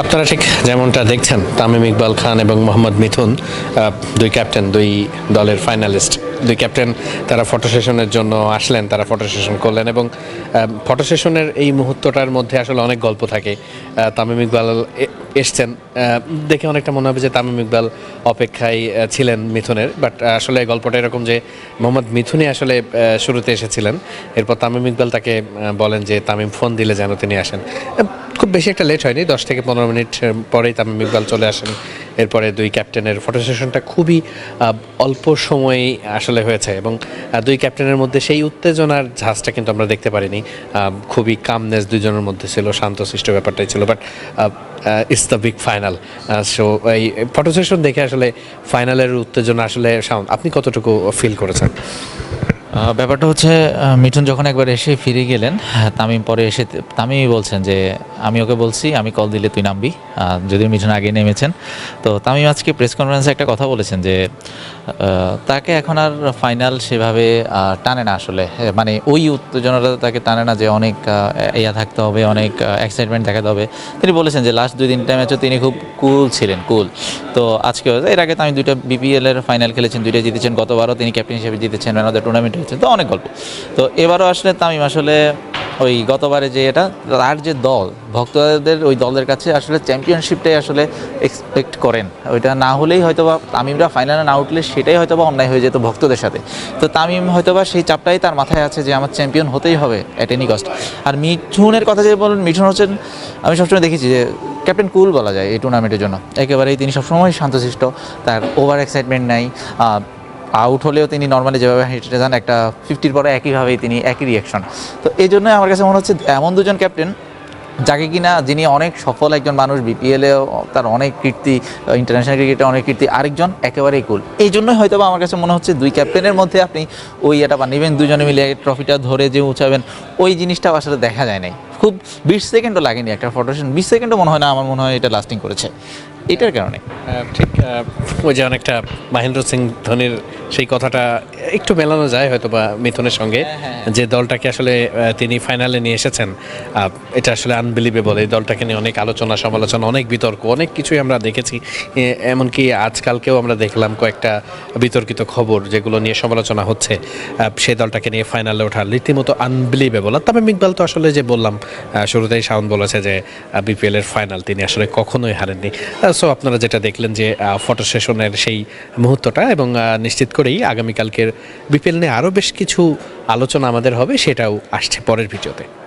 আপনারা ঠিক যেমনটা দেখছেন, তামিম ইকবাল খান এবং মোহাম্মদ মিথুন দুই ক্যাপ্টেন, দুই দলের ফাইনালিস্ট। দুই ক্যাপ্টেন তারা ফটো সেশনের জন্য আসলেন, তারা ফটো সেশন করলেন এবং ফটো সেশনের এই মুহূর্তটার মধ্যে আসলে অনেক গল্প থাকে। তামিম ইকবাল এসছেন। দেখে অনেকটা মনে হবে যে তামিম ইকবাল অপেক্ষায় ছিলেন মিথুনের, বাট আসলে গল্পটা এরকম যে মোহাম্মদ মিথুনই আসলে শুরুতে এসেছিলেন। এরপর তামিম ইকবাল তাকে বলেন যে, তামিম, ফোন দিলে যেন তিনি আসেন। খুব বেশি একটা লেট হয়নি, দশ থেকে পনেরো মিনিট পরেই তামিম ইকবাল চলে আসেন এরপরে দুই ক্যাপ্টেনের ফটো সেশনটা খুবই অল্প সময়েই আসলে হয়েছে এবং দুই ক্যাপ্টেনের মধ্যে সেই উত্তেজনার ঝাঁজটা কিন্তু আমরা দেখতে পারিনি। খুবই কামনেস দুজনের মধ্যে ছিল শান্তশিষ্ট ব্যাপারটাই ছিল but it's the big final so এই ফটো সেশন দেখে আসলে ফাইনালের উত্তেজনা আসলে আপনি কতটুকু ফিল করেছেন? ব্যাপারটা হচ্ছে মিঠুন যখন একবার এসে ফিরে গেলেন তামিম পরে এসে, তামিমই বলছেন যে, আমি ওকে বলছি, আমি কল দিলে তুই নামবি। যদি মিঠুন আগে নেমেছেন। তো তামিম আজকে প্রেস কনফারেন্সে একটা কথা বলেছেন যে তাকে এখন আর ফাইনাল সেভাবে টানে না আসলে। মানে ওই উত্তেজনাটা তাকে টানে না যে অনেক ইয়া থাকতে হবে, অনেক এক্সাইটমেন্ট দেখাতে হবে। তিনি বলেছেন যে লাস্ট দুই তিনটা ম্যাচে তিনি খুব কুল ছিলেন কুল তো আজকে এর আগে তামিম দুইটা বিপিএল এর ফাইনাল খেলেছেন দুইটা জিতেছেন, গতবারও তিনি ক্যাপ্টেন হিসেবে জিতেছেন ম্যান অফ দ্য টুর্নামেন্ট হয়েছে তো অনেক গল্প। তো এবারও আসলে তামিম আসলে ওই গতবারে যে এটা, তার যে দল, ভক্তদের ওই দলের কাছে আসলে চ্যাম্পিয়নশিপটাই আসলে এক্সপেক্ট করেন। ওইটা না হলেই হয়তো বা তামিমরা ফাইনালে না উঠলে সেটাই হয়তো বা অন্যায় হয়ে যেত ভক্তদের সাথে। তো তামিম হয়তো বা সেই চাপটাই তার মাথায় আছে যে আমার চ্যাম্পিয়ন হতেই হবে অ্যাট এনি কস্ট আর মিঠুনের কথা যে বলেন, মিঠুন হচ্ছেন, আমি সবসময় দেখেছি যে ক্যাপ্টেন কুল বলা যায় এই টুর্নামেন্টের জন্য। একেবারেই তিনি সবসময় শান্তশিষ্ট, তার ওভার এক্সাইটমেন্ট নাই আউট হলেও তিনি নর্মালি যেভাবে হেঁটে যান, একটা ফিফটির পরে একইভাবেই তিনি একই রিয়াকশন তো এই জন্যই আমার কাছে মনে হচ্ছে এমন দুজন ক্যাপ্টেন যাকে কিনা যিনি অনেক সফল একজন মানুষ বিপিএলেও তার অনেক কীর্তি ইন্টারন্যাশনাল ক্রিকেটে অনেক কীর্তি, আরেকজন একেবারেই কুল এই জন্যই হয়তো আমার কাছে মনে হচ্ছে দুই ক্যাপ্টেনের মধ্যে আপনি ওই এটা বা নেবেন, দুজনে মিলে ট্রফিটা ধরে যে উঁচাবেন, ওই জিনিসটাও আসলে দেখা যায় নাই। খুব বিশ সেকেন্ডও লাগেনি একটা ফটোশন বিশ সেকেন্ডও মনে হয় না, আমার মনে হয় এটা লাস্টিং করেছে। এটার কারণে। ঠিক ওই যে অনেকটা মহেন্দ্র সিং ধোনির সেই কথাটা একটু মেলানো যায় হয়তো বা মিথুনের সঙ্গে যে দলটাকে আসলে তিনি ফাইনালে নিয়ে এসেছেন। এটা আসলে আনবিলিভেবল এই দলটাকে নিয়ে অনেক আলোচনা সমালোচনা অনেক বিতর্ক অনেক কিছুই আমরা দেখেছি। এমনকি আজকালকেও আমরা দেখলাম কয়েকটা বিতর্কিত খবর যেগুলো নিয়ে সমালোচনা হচ্ছে। সেই দলটাকে নিয়ে ফাইনালে ওঠা রীতিমতো আনবিলিভেবল আর তবে মিকবাল তো আসলে যে বললাম শুরুতেই শাওন বলেছে যে বিপিএল এর ফাইনাল তিনি আসলে কখনোই হারেননি। সো আপনারা যেটা দেখলেন যে ফটো সেশনের সেই মুহূর্তটা এবং নিশ্চিত করেই আগামীকালকের বিপিএল নিয়ে আরও বেশ কিছু আলোচনা আমাদের হবে, সেটাও আসছে পরের ভিডিওতে।